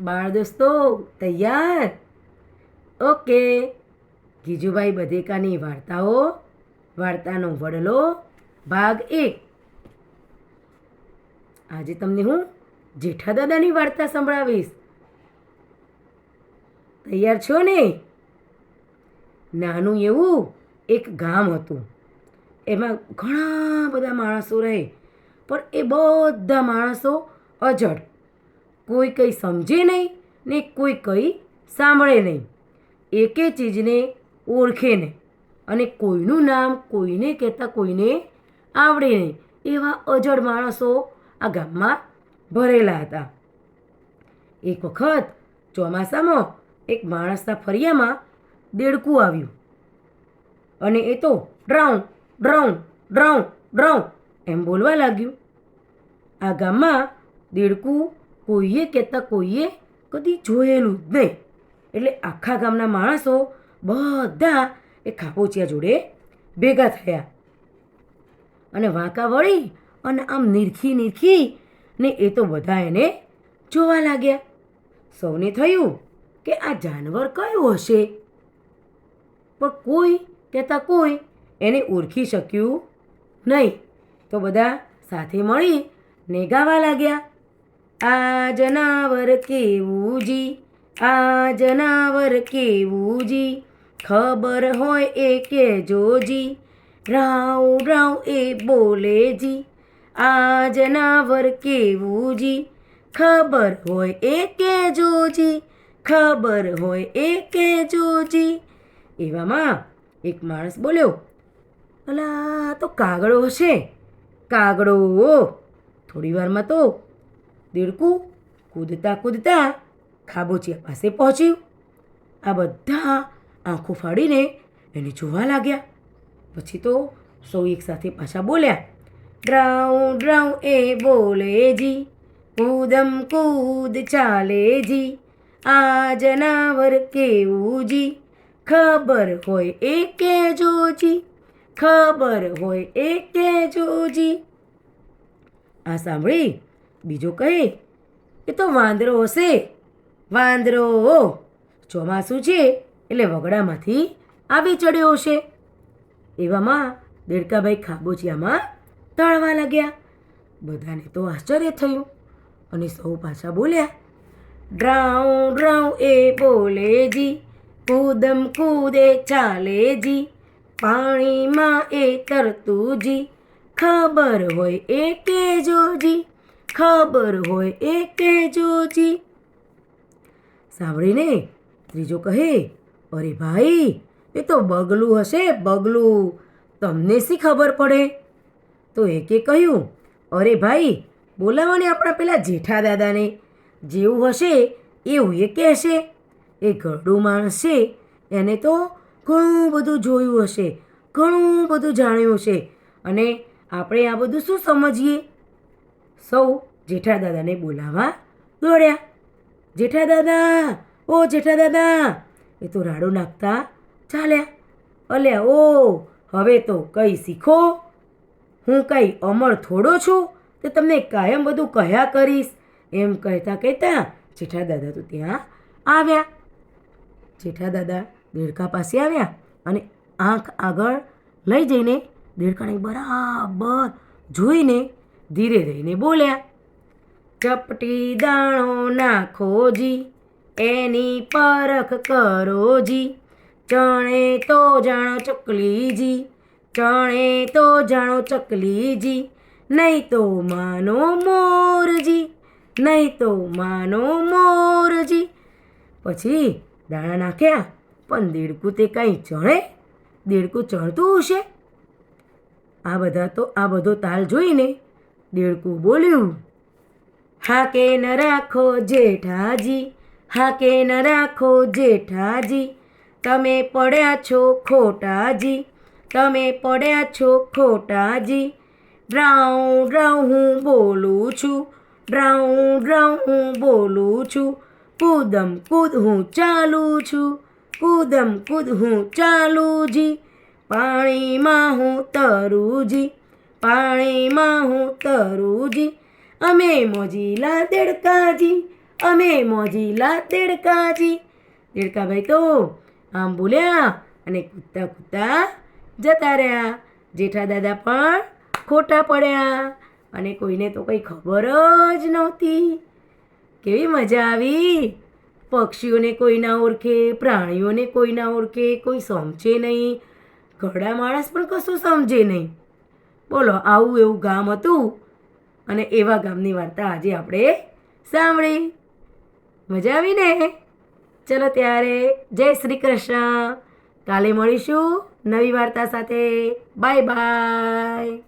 બાળ દોસ્તો, તૈયાર? ઓકે. ગીજુભાઈ બધેકાની વાર્તાઓ, વાર્તાનો વડલો, ભાગ એક. આજે તમને હું જેઠા દાદાની વાર્તા સંભળાવીશ. તૈયાર છો ને? નાનું એવું એક ગામ હતું. એમાં ઘણા બધા માણસો રહે, પણ એ બધા માણસો અજડ. કોઈ કંઈ સમજે નહીં ને કોઈ કંઈ સાંભળે નહીં. એકે ચીજને ઓળખે નહીં અને કોઈનું નામ કોઈને કહેતા કોઈને આવડે નહીં. એવા અજડ માણસો આ ગામમાં ભરેલા હતા. એક વખત ચોમાસામાં એક માણસના ફરિયામાં દેડકું આવ્યું. અને એ તો ડ્રાઉં ડ્રાઉં ડ્રાઉં ડ્રાઉં એમ બોલવા લાગ્યું. આ ગામમાં દેડકું કોઈએ કહેતા કોઈએ કદી જોયેલું જ નહીં. એટલે આખા ગામના માણસો બધા એ ખાપોચિયા જોડે ભેગા થયા. અને વાંકા વળી અને આમ નિરખી નીરખી ને એ તો બધા એને જોવા લાગ્યા. સૌને થયું કે આ જાનવર કયું હશે? પણ કોઈ કહેતા કોઈ એને ઓળખી શક્યું નહીં. તો બધા સાથે મળી ને ગાવા લાગ્યા. આ જનાવર કેવું જી આ જનાવર કેવું જી ખબર હોય એ કે જી રાવ રાવ એ બોલે જી આ જનાવર કેવું જી ખબર હોય એ કે જી ખબર હોય એ કે જી એવામાં એક માણસ બોલ્યો અલા તો કાગડો હશે કાગડો થોડી વારમાં તો દેડકું કૂદતા કૂદતા ખાબોચિયા પાસે પહોંચ્યું. આ બધા આંખો ફાડીને એને જોવા લાગ્યા. પછી તો સૌ એકસાથે પાછા બોલ્યા, ડ્રાઉ ડ્રાઉ, એ બોલે જી. કૂદમ કૂદ ચાલે જી. આ જનાવર કેવું જી? ખબર હોય એ કેજો જી ખબર હોય એ કેજો જી આ સાંભળી બીજો કહે, એ તો વાંદરો હશે. વાંદરો? ચોમાસું છે, એટલે વગડામાંથી આવી ચડ્યો હશે. એવામાં દેડકાભાઈ ખાબોચિયામાં તળવા લાગ્યા. બધાને તો આશ્ચર્ય થયું અને સૌ પાછા બોલ્યા, ડ્રાઉ ડ્રાઉ એ બોલે જી, કૂદમ કૂદે ચાલે જી, પાણીમાં એ તરતું જી, ખબર હોય એ કેજો જી. ખબર હોય એ કેજો જી. સાંભળીને ત્રીજો કહે, અરે ભાઈ, એ તો બગલું હશે, બગલું. તમને શી ખબર પડે? તો એકે કહ્યું, અરે ભાઈ, બોલાવોને આપણા પેલા જેઠા દાદાને. જેવું હશે, એવું એ કહેશે. એ ગરડું માણસ છે, એને તો ઘણું બધું જોયું હશે, ઘણું બધું જાણ્યું હશે. અને આપણે આ બધું શું સમજીએ? સૌ જેઠા દાદાને બોલાવવા દોડ્યા. જેઠા દાદા ઓ જેઠા દાદા એ તો રાડો નાખતા ચાલ્યા. અલ્યા, ઓ, હવે તો કંઈ શીખો? હું કંઈ અમર થોડો છું? તે તમને કાયમ બધું કહ્યા કરીશ. એમ કહેતા કહેતા જેઠા દાદા તો ત્યાં આવ્યા. જેઠા દાદા દેડકા પાસે આવ્યા અને આંખ આગળ લઈ જઈને દેડકાને બરાબર જોઈને ધીરે રહીને બોલ્યા, ચપટી દાણો નાખો જી, એની પરખ કરો જી, ચણે તો જાણો ચકલી જી, ચણે તો જાણો ચકલી જી, નહીં તો માનો મોરજી નહીં તો માનો મોરજી પછી દાણા નાખ્યા, પણ દેડકું તે કાંઈ ચણે? દેડકું ચણતું હશે? આ બધા તો આ બધો તાલ જોઈને દેડકું બોલ્યું હા કે ન રાખો જેઠાજી હા કે ન રાખો જેઠાજી, તમે પડ્યા છો ખોટાજી, તમે પડ્યા છો ખોટાજી ડ્રાઉ ડ્રાઉ હું બોલું છું ડ્રાઉ ડ્રાઉ હું બોલું છું, કૂદમ કૂદ હું ચાલું છું, કૂદમ કૂદ હું ચાલું જી, પાણીમાં હું તરું જી પાણીમાં હું તરુજી, અમે મોજીલા દેડકાજી, અમે મોજીલા દેડકાજી. દેડકાભાઈ તો આમ બોલ્યા અને કૂદતા કૂદતા જતા રહ્યા. જેઠા દાદા પણ ખોટા પડ્યા અને કોઈને તો કંઈ ખબર જ નહોતી. કેવી મજા આવી. પક્ષીઓને કોઈ ના ઓળખે, પ્રાણીઓને કોઈ ના ઓળખે, કોઈ સમજે નહીં. ઘરડા માણસ પણ કશું સમજે નહીં. બોલો, આવું એવું ગામ હતું? અને એવા ગામની વાર્તા આજે આપણે સાંભળી. મજા આવી ને? ચલો ત્યારે, જય શ્રી કૃષ્ણ. કાલે મળીશું નવી વાર્તા સાથે. Bye bye.